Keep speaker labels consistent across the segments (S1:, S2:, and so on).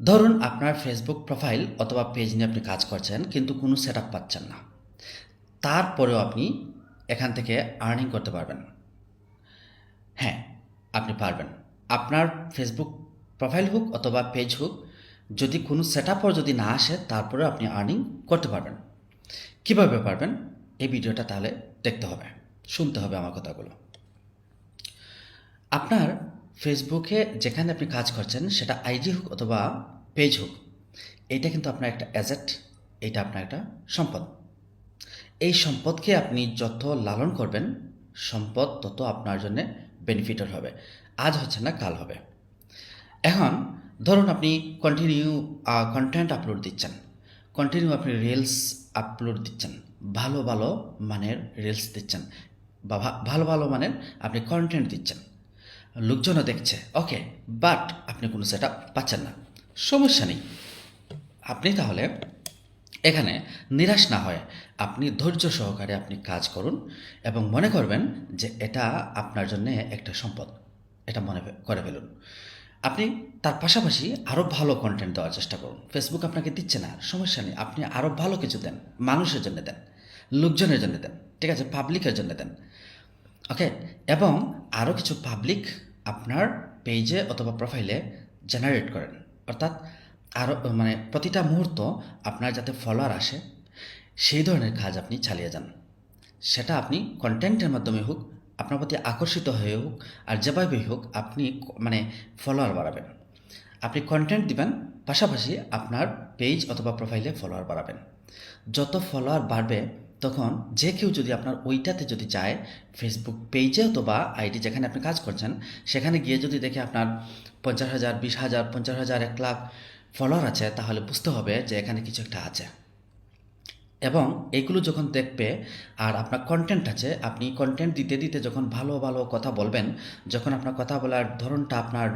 S1: ধরুন আপনার Facebook profile অথবা পেজ নিয়ে আপনি কাজ করছেন, কিন্তু কোনো সেট পাচ্ছেন না। তারপরেও আপনি এখান থেকে আর্নিং করতে পারবেন। হ্যাঁ আপনি পারবেন। আপনার ফেসবুক প্রোফাইল হোক অথবা পেজ হোক, যদি কোনো সেট যদি না আসে, তারপরেও আপনি আর্নিং করতে পারবেন। কীভাবে পারবেন? এই ভিডিওটা তাহলে দেখতে হবে, শুনতে হবে আমার কথাগুলো। আপনার ফেসবুকে যেখানে আপনি কাজ করছেন, সেটা আইডি হোক অথবা পেজ হোক, এটা কিন্তু আপনার একটা অ্যাজেট এটা আপনার একটা সম্পদ। এই সম্পদকে আপনি যত লালন করবেন, সম্পদ তত আপনার জন্য বেনিফিটের হবে। আজ হচ্ছে না, কাল হবে। এখন ধরুন আপনি কন্টিনিউ কন্টেন্ট আপলোড দিচ্ছেন। কন্টিনিউ আপনি রিলস আপলোড দিচ্ছেন। ভালো ভালো মানের রিলস দিচ্ছেন। বা ভালো ভালো মানের আপনি কন্টেন্ট দিচ্ছেন। লোকজনও দেখছে। ওকে বাট আপনি কোনো সেট পাচ্ছেন না। সমস্যা নেই। আপনি তাহলে এখানে নিরাশ না হয়ে আপনি ধৈর্য সহকারে আপনি কাজ করুন এবং মনে করবেন যে এটা আপনার জন্য একটা সম্পদ। এটা মনে করে ফেলুন। আপনি তার পাশাপাশি আরও ভালো কন্টেন্ট দেওয়ার চেষ্টা করুন। ফেসবুক আপনাকে দিচ্ছে না, সমস্যা নেই। আপনি আরও ভালো কিছু দেন, মানুষের জন্য দেন, লোকজনের জন্য দেন, ঠিক আছে? পাবলিকের জন্য দেন। ওকে এবং আরও কিছু পাবলিক আপনার পেজে অথবা প্রোফাইলে জেনারেট করেন। অর্থাৎ আরও মানে প্রতিটা মুহূর্ত আপনার যাতে ফলোয়ার আসে, সেই ধরনের কাজ আপনি চালিয়ে যান। সেটা আপনি কন্টেন্টের মাধ্যমে হোক, আপনার প্রতি আকর্ষিত হয়ে হোক, আর যেভাবেই হোক আপনি মানে ফলোয়ার বাড়াবেন। আপনি কন্টেন্ট দিবেন, পাশাপাশি আপনার পেজ অথবা প্রোফাইলে ফলোয়ার বাড়াবেন। যত ফলোয়ার বাড়বে তখন যে কেউ যদি আপনার ওইটাতে যদি যায় ফেসবুক পেজে অথবা আইডি যেখানে আপনি কাজ করছেন, সেখানে গিয়ে যদি দেখে আপনার পঞ্চাশ হাজার, বিশ হাজার, পঞ্চাশ হাজার, এক লাখ ফলোয়ার আছে, তাহলে বুঝতে হবে যে এখানে কিছু একটা আছে। এবং এগুলো যখন দেখবে আর আপনার কন্টেন্ট আছে, আপনি কন্টেন্ট দিতে দিতে যখন ভালো ভালো কথা বলবেন, যখন আপনার কথা বলার ধরনটা আপনার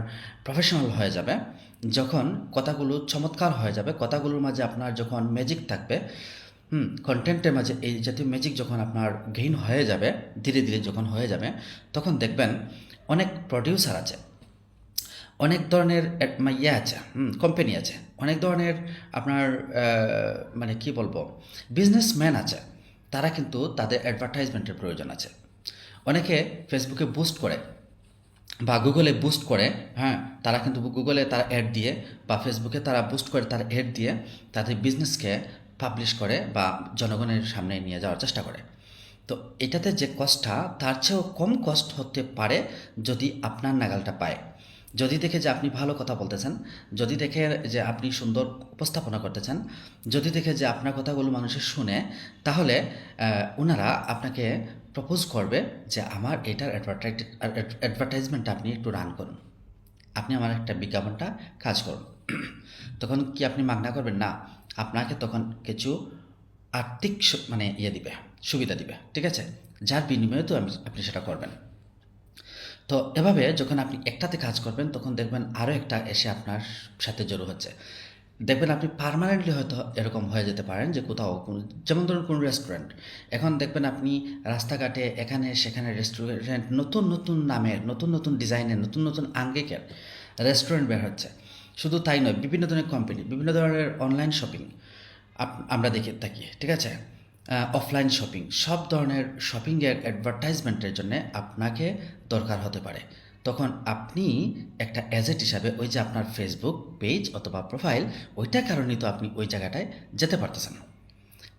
S1: প্রফেশনাল হয়ে যাবে, যখন কথাগুলো চমৎকার হয়ে যাবে, কথাগুলোর মাঝে আপনার যখন ম্যাজিক থাকবে হুম কন্টেন্টের মাঝে এই জাতীয় ম্যাজিক যখন আপনার গেইন হয়ে যাবে, ধীরে ধীরে যখন হয়ে যাবে, তখন দেখবেন অনেক প্রডিউসার আছে। অনেক ধরনের ইয়ে আছে কোম্পানি আছে। অনেক ধরনের আপনার মানে কি বলব বিজনেসম্যান আছে। তারা কিন্তু তাদের অ্যাডভার্টাইজমেন্টের প্রয়োজন আছে। অনেকে ফেসবুকে বুস্ট করে বা গুগলে বুস্ট করে হ্যাঁ তারা কিন্তু গুগলে তারা অ্যাড দিয়ে বা ফেসবুকে তারা বুস্ট করে তার অ্যাড দিয়ে তাদের বিজনেসকে পাবলিশ করে বা জনগণের সামনে নিয়ে যাওয়ার চেষ্টা করে। তো এটাতে যে কষ্টটা তার চেয়েও কম কষ্ট হতে পারে যদি আপনার নাগালটা পায়। যদি দেখে যে আপনি ভালো কথা বলতেছেন, যদি দেখে যে আপনি সুন্দর উপস্থাপনা করতেছেন, যদি দেখে যে আপনার কথাগুলো মানুষের শুনে, তাহলে ওনারা আপনাকে প্রপোজ করবে যে আমার এটার অ্যাডভার্টাইজমেন্টটা আপনি একটু রান করুন। আপনি আমার একটা বিজ্ঞাপনটা কাজ করুন। তখন কি আপনি মাগনা করবেন? না। আপনাকে তখন কিছু আর্থিক মানে ইয়ে দিবে, সুবিধা দিবে, ঠিক আছে? যার বিনিময়ে তো আপনি সেটা করবেন। তো এভাবে যখন আপনি একটাতে কাজ করবেন, তখন দেখবেন আরও একটা এসে আপনার সাথে জড়ো হচ্ছে। দেখবেন আপনি পার্মানেন্টলি হয়তো এরকম হয়ে যেতে পারেন যে কোথাও কোনো, যেমন ধরুন কোনো রেস্টুরেন্ট এখন দেখবেন আপনি রাস্তাঘাটে এখানে সেখানে রেস্টুরেন্ট নতুন নতুন নামের, নতুন নতুন ডিজাইনের নতুন নতুন আঙ্গিকের রেস্টুরেন্ট বের হচ্ছে। শুধু তাই নয়, বিভিন্ন ধরনের কোম্পানি বিভিন্ন ধরনের অনলাইন শপিং আমরা দেখে থাকি, ঠিক আছে? অফলাইন শপিং সব ধরনের শপিংয়ের অ্যাডভার্টাইজমেন্টের জন্য আপনাকে দরকার হতে পারে। তখন আপনি একটা অ্যাজেট হিসাবে ওই যে আপনার ফেসবুক পেজ অথবা প্রোফাইল ওইটার কারণেই তো আপনি ওই জায়গাটায় যেতে পারতেছেন।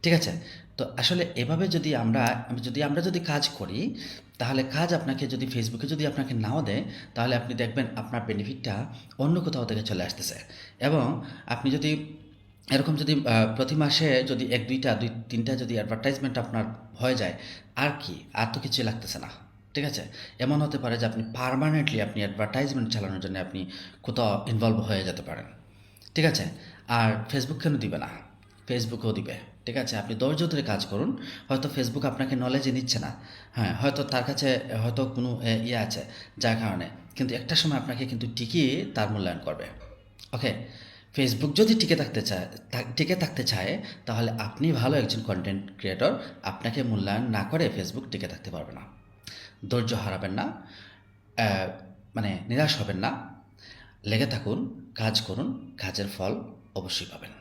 S1: ঠিক আছে? তো আসলে এভাবে যদি আমরা যদি আমরা যদি কাজ করি, তাহলে কাজ আপনাকে যদি ফেসবুকে যদি আপনাকে নাও দেয়, তাহলে আপনি দেখবেন আপনার বেনিফিটটা অন্য কোথাও থেকে চলে আসতেছে। এবং আপনি যদি এরকম যদি প্রতি মাসে যদি এক, দুইটা, দুই, তিনটা যদি অ্যাডভার্টাইজমেন্ট আপনার হয়ে যায়, আর কি? আর তো কিছু লাগতেছে না। ঠিক আছে? এমন হতে পারে যে আপনি পার্মানেন্টলি আপনি অ্যাডভার্টাইজমেন্ট চালানোর জন্য আপনি কোথাও ইনভলভ হয়ে যেতে পারেন। ঠিক আছে? আর ফেসবুক কেন দিবে না? ফেসবুকেও দিবে। ঠিক আছে, আপনি ধৈর্য ধরে কাজ করুন। হয়তো ফেসবুক আপনাকে নলেজে নিচ্ছে না। হ্যাঁ হয়তো তার কাছে, হয়তো কোনো ইয়ে আছে যার কারণে। কিন্তু একটা সময় আপনাকে কিন্তু ঠিকই তার মূল্যায়ন করবে। ওকে ফেসবুক যদি টিকে থাকতে চায় টিকে থাকতে চায়, তাহলে আপনি ভালো একজন কন্টেন্ট ক্রিয়েটর আপনাকে মূল্যায়ন না করে ফেসবুক টিকে থাকতে পারবে না। ধৈর্য হারাবেন না মানে নিরাশ হবেন না। লেগে থাকুন, কাজ করুন, কাজের ফল অবশ্যই পাবেন।